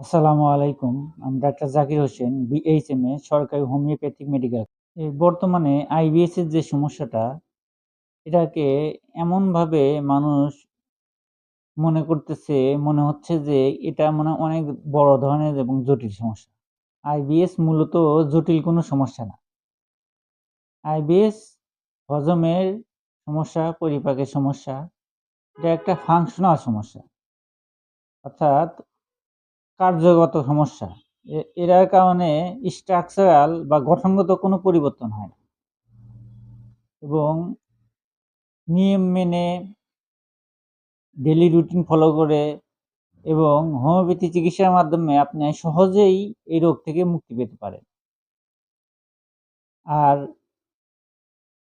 আসসালামু আলাইকুম। আমি ডাক্তার জাকির হোসেন, বিএইচএম এ সরকারি হোমিওপ্যাথিক মেডিকেল। বর্তমানে আইবিএস এর যে সমস্যাটা, এটাকে এমনভাবে মানুষ মনে করতেছে, মনে হচ্ছে যে এটা মনে অনেক বড় ধরনের এবং জটিল সমস্যা। আইবিএস মূলত জটিল কোনো সমস্যা না। আইবিএস হজমের সমস্যা, পরিপাকের সমস্যা। এটা একটা ফাংশনাল সমস্যা। অর্থাৎ কার্যগত সমস্যা। এ এটার কারণে স্ট্রাকচারাল বা গঠনগত কোনো পরিবর্তন হয় না। এবং নিয়ম মেনে ডেলি রুটিন ফলো করে এবং হোমিওপ্যাথি চিকিৎসার মাধ্যমে আপনি সহজেই এই রোগ থেকে মুক্তি পেতে পারেন। আর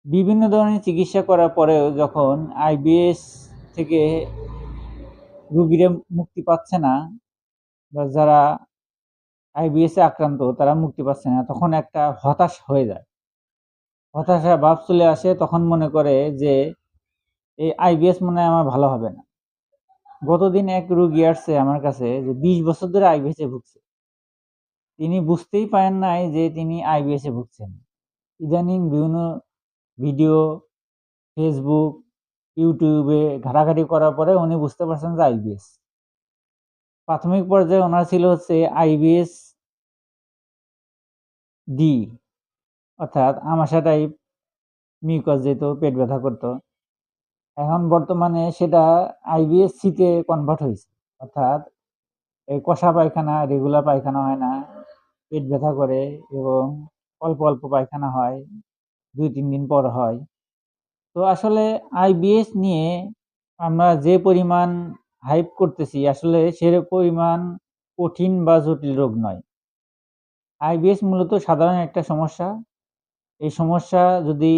বিভিন্ন ধরনের চিকিৎসা করার পরেও যখন আইবিএস থেকে রুগীরা মুক্তি পাচ্ছে না বা যারা আইবিএস এ আক্রান্ত, তারা মুক্তি পাচ্ছে না। তখন একটা হতাশ হয়ে যায়। হতাশা ভাব চলে আসে, তখন মনে করে যে, এই আইবিএস মনে হয় আমার ভালো হবে না। গতদিন এক রুগী আসছে আমার কাছে যে, বিশ বছর ধরে আইবিএস ভুগছে। তিনি বুঝতেই পারেন নাই যে, তিনি আইবিএস ভুগছেন। ইদানিং বিভিন্ন ভিডিও ফেসবুক ইউটিউবে ঘাটাঘাটি করার পরে উনি বুঝতে পারছেন যে আইবিএস প্রাথমিক পর্যায়ে ওনার ছিল হচ্ছে আইবিএস ডি। অর্থাৎ আমাশা টাইপ মিউকাস যেত পেট ব্যথা করতো। এখন বর্তমানে সেটা আইবিএস সিতে কনভার্ট হয়েছে। অর্থাৎ এই কষা পায়খানা রেগুলার পায়খানা হয় না, পেট ব্যথা করে এবং অল্প অল্প পায়খানা হয়, দুই তিন দিন পর হয়। তো আসলে আইবিএস নিয়ে আমরা যে পরিমাণ হাইপ করতেছি, আসলে সে পরিমাণ কঠিন বা জটিল রোগ নয়। আইবিএস মূলত সাধারণ একটা সমস্যা। এই সমস্যা যদি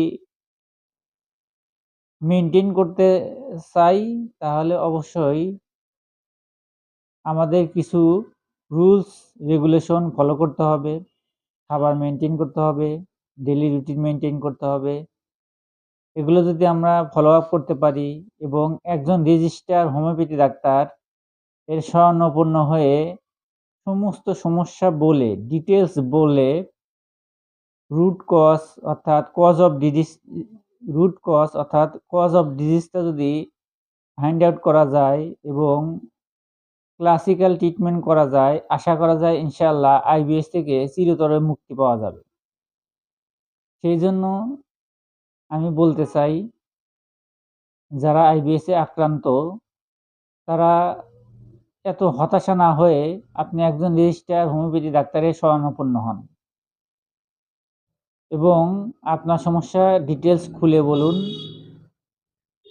মেনটেন করতে চাই, তাহলে অবশ্যই আমাদের কিছু রুলস রেগুলেশন ফলো করতে হবে। খাবার মেনটেন করতে হবে ডেলি রুটিন মেনটেন করতে হবে। এগুলো যদি আমরা ফলো আপ করতে পারি এবং একজন রেজিস্টার হোমিওপ্যাথি ডাক্তার এর স্বর্ণপূর্ণ হয়ে সমস্ত সমস্যা বলে ডিটেলস বলে রুট কজ অর্থাৎ cause of disease root cause অর্থাৎ কজ অফ ডিজিজটা যদি ফাইন্ড আউট করা যায় এবং ক্লাসিক্যাল ট্রিটমেন্ট করা যায়, আশা করা যায় ইনশাল্লাহ আইবিএস থেকে চিরতরে মুক্তি পাওয়া যাবে। সেই জন্য আমি বলতে চাই, যারা আইবিএসে আক্রান্ত, তারা এত হতাশা না হয়ে আপনি একজন রেজিস্টার হোমিওপ্যাথি ডাক্তারের শরণাপন্ন হন। এবং আপনার সমস্যা ডিটেলস খুলে বলুন,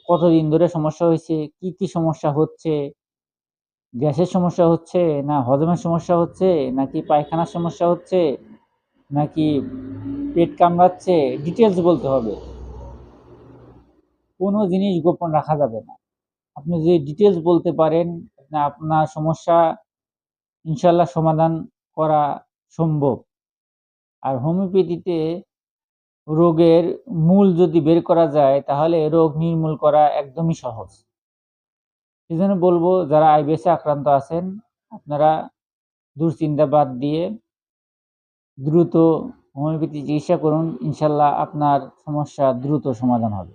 কতদিন ধরে সমস্যা হয়েছে, কি কি সমস্যা হচ্ছে, গ্যাসের সমস্যা হচ্ছে, না হজমের সমস্যা হচ্ছে, নাকি পায়খানার সমস্যা হচ্ছে, নাকি পেট কামড়াচ্ছে ডিটেলস বলতে হবে। কোনো জিনিস গোপন রাখা যাবে না। আপনি যদি ডিটেলস বলতে পারেন আপনার সমস্যা ইনশাল্লাহ সমাধান করা সম্ভব। আর হোমিওপ্যাথিতে রোগের মূল যদি বের করা যায়, তাহলে রোগ নির্মূল করা একদমই সহজ। সেই জন্য বলব, যারা আইবিএসে আক্রান্ত আছেন, আপনারা দুশ্চিন্তা বাদ দিয়ে দ্রুত হোমিওপ্যাথি চিকিৎসা করুন। ইনশাল্লাহ আপনার সমস্যা দ্রুত সমাধান হবে।